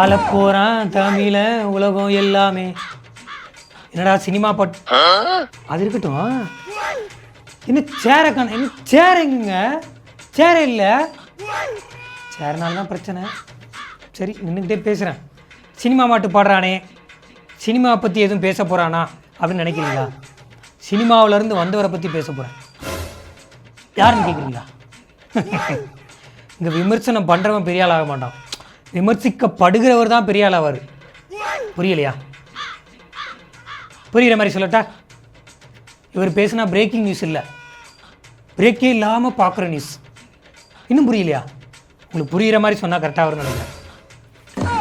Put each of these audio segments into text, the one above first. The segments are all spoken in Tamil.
ஆளப்போறான் தமிழ உலகம் எல்லாமே. என்னடா சினிமா பாட்டு அது இருக்கட்டும். என்ன சேரை காண என்ன சேர் எங்குங்க? சேரே இல்லை? சேர்னால தான் பிரச்சனை. சரி நின்றுக்கிட்டே பேசுகிறேன் சினிமா மாட்டு பாடுறானே. சினிமா பற்றி எதுவும் பேச போகிறானா அப்படின்னு நினைக்கிறீங்களா? சினிமாவிலேருந்து வந்தவரை பற்றி பேச போகிறேன் யாருன்னு கேட்குறீங்களா இங்கே விமர்சனம் பண்ணுறவன் பெரிய ஆள் ஆக மாட்டான். விமர்சிக்கப்படுகிறவர் தான் பெரிய ஆள் ஆவார் புரியலையா? புரிகிற மாதிரி சொல்லட்டா? இவர் பேசுனா பிரேக்கிங் நியூஸ் இல்லை. பிரேக்கே இல்லாமல் பார்க்குற நியூஸ் இன்னும் புரியலையா? உங்களுக்கு புரிகிற மாதிரி சொன்னால் கரெக்டாக வரும்னு நினைக்கிறேன்.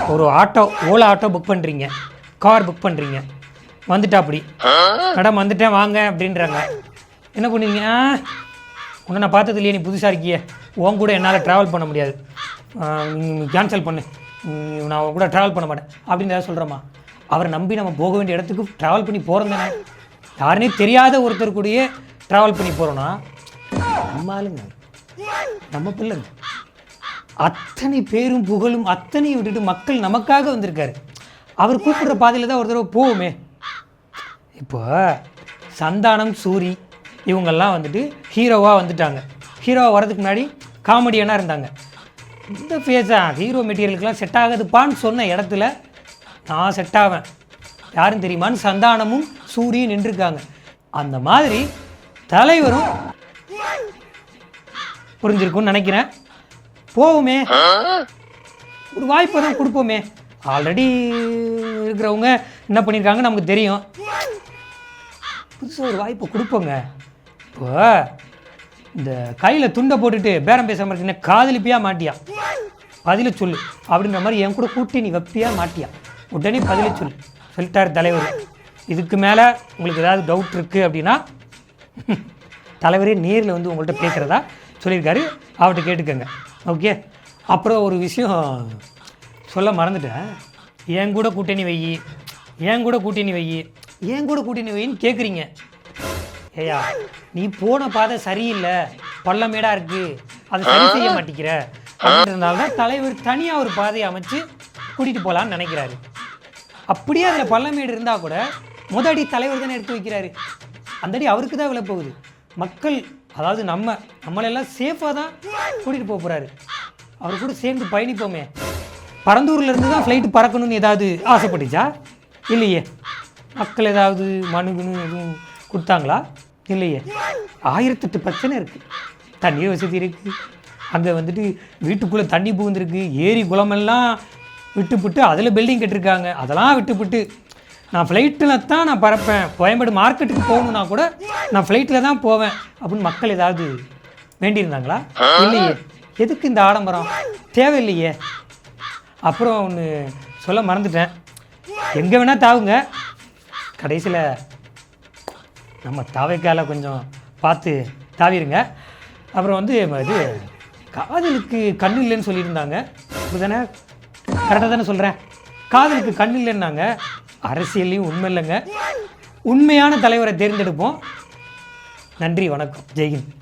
ஒரு ஆட்டோ ஓலா ஆட்டோ புக் பண்ணுறீங்க கார் புக் பண்ணுறீங்க வந்துட்டா அப்படி மேடம் வந்துட்டேன் வாங்க அப்படின்றாங்க. என்ன பண்ணுவீங்க? "ஆ, உன்னை நான் பார்த்தது இல்லையே நீ புதுசாக இருக்கியே. உன் கூட என்னால் ட்ராவல் பண்ண முடியாது. கேன்சல் பண்ணு. நான் உன் கூட ட்ராவல் பண்ண மாட்டேன். அப்படின்னு ஏதாவது சொல்கிறோமா அவரை நம்பி நம்ம போக வேண்டிய இடத்துக்கு ட்ராவல் பண்ணி போகிறோம் தானே. யாருனே தெரியாத ஒருத்தர் கூடயே ட்ராவல் பண்ணி போகிறோன்னா நம்ம ஆளுங்க நம்ம பிள்ளைங்க. அத்தனை பேரும் புகழும் அத்தனையும் விட்டுட்டு மக்கள் நமக்காக வந்திருக்காரு. அவர் கூப்பிடுற பாதையில் தான் ஒரு தடவை போவோமே. இப்போ சந்தானம் சூரி இவங்கெல்லாம் வந்துட்டு ஹீரோவாக வந்துட்டாங்க. ஹீரோவாக வரதுக்கு முன்னாடி காமெடியனாக இருந்தாங்க. இந்த ஃபேஸாக ஹீரோ மெட்டீரியலுக்கெல்லாம் செட் ஆகுதுப்பான்னு சொன்ன இடத்துல நான் செட் ஆவேன். யாரும் தெரியுமான்னு சந்தானமும் சூரியும் நின்றுருக்காங்க. அந்த மாதிரி தலைவரும் புரிஞ்சிருக்கும்னு நினைக்கிறேன். போவோமே. ஒரு வாய்ப்பை தான் கொடுப்போமே. ஆல்ரெடி இருக்கிறவங்க என்ன பண்ணியிருக்காங்க நமக்கு தெரியும். புதுசாக ஒரு வாய்ப்பை கொடுப்போங்க. இப்போ இந்த கையில் துண்டை போட்டுட்டு பேரம் பேசுகிற மாதிரி என்ன காதலிப்பியா மாட்டியா? பதில சொல்லு. அப்படின்ற மாதிரி என் கூட கூட்டி நீ வைப்பியா மாட்டியா? உடனே பதில சொல்லு. சொல்லிட்டார் தலைவர். இதுக்கு மேலே உங்களுக்கு ஏதாவது டவுட் இருக்குது அப்படின்னா தலைவரே நேரில் வந்து உங்கள்கிட்ட பேசுகிறதா சொல்லியிருக்காரு. அவர்கிட்ட கேட்டுக்கோங்க. ஓகே அப்புறம் ஒரு விஷயம் சொல்ல மறந்துட்டேன். என் கூட கூட்டணி வை. என் கூட கூட்டணி வை. என் கூட கூட்டணி வைன்னு கேட்குறீங்க ஏயா நீ போன பாதை சரியில்லை. பள்ளமேடாக இருக்குது அதை சரி செய்ய மாட்டேங்கிற. அப்படின்றதுனால தான் தலைவர் தனியாக ஒரு பாதையை அமைச்சு கூட்டிகிட்டு போகலான்னு நினைக்கிறாரு. அப்படியே அதில் பள்ளமேடு இருந்தால் கூட முத அடி தலைவர் தானே எடுத்து வைக்கிறாரு. அந்த அடி அவருக்கு தான் விழப்போகுது போகுது. மக்கள் அதாவது நம்ம நம்மளெல்லாம் சேஃபாக தான் கூட்டிகிட்டு போக போகிறாரு அவர் கூட சேர்ந்து பயணிப்போமே. பரந்தூர்ல இருந்து தான் ஃப்ளைட்டு பறக்கணும்னு ஏதாவது ஆசைப்பட்டுச்சா? இல்லையே. மக்கள் ஏதாவது மனுகுன்னு எதுவும் கொடுத்தாங்களா? இல்லையே. ஆயிரத்தெட்டு பிரச்சனை இருக்குது தண்ணீர் வசதி இருக்குது அங்கே வந்துட்டு வீட்டுக்குள்ளே தண்ணி புகுந்துருக்கு. ஏரி குளமெல்லாம் விட்டுப்புட்டு அதில் பில்டிங் கட்டிருக்காங்க. அதெல்லாம் விட்டுப்புட்டு நான் ஃப்ளைட்டில் தான் நான் பறப்பேன். கோயம்பேடு மார்க்கெட்டுக்கு போகணுன்னா கூட நான் ஃப்ளைட்டில் தான் போவேன். அப்படின்னு மக்கள் ஏதாவது வேண்டியிருந்தாங்களா? இல்லையே. எதுக்கு இந்த ஆடம்பரம்? தேவையில்லையே. அப்புறம் ஒன்று சொல்ல மறந்துட்டேன். எங்கே வேணால் தாவுங்க. கடைசியில் நம்ம தவைக்கால கொஞ்சம் பார்த்து தாவிருங்க. அப்புறம் வந்து இது காதலுக்கு கண் இல்லைன்னு சொல்லியிருந்தாங்க. அப்படிதானே? கரெக்டாக தானே சொல்கிறேன் காதலுக்கு கண் இல்லைன்னாங்க. அரசியல்லையும் உண்மை இல்லைங்க. உண்மையான தலைவரை தேர்ந்தெடுப்போம். நன்றி வணக்கம். ஜெய்ஹிந்த்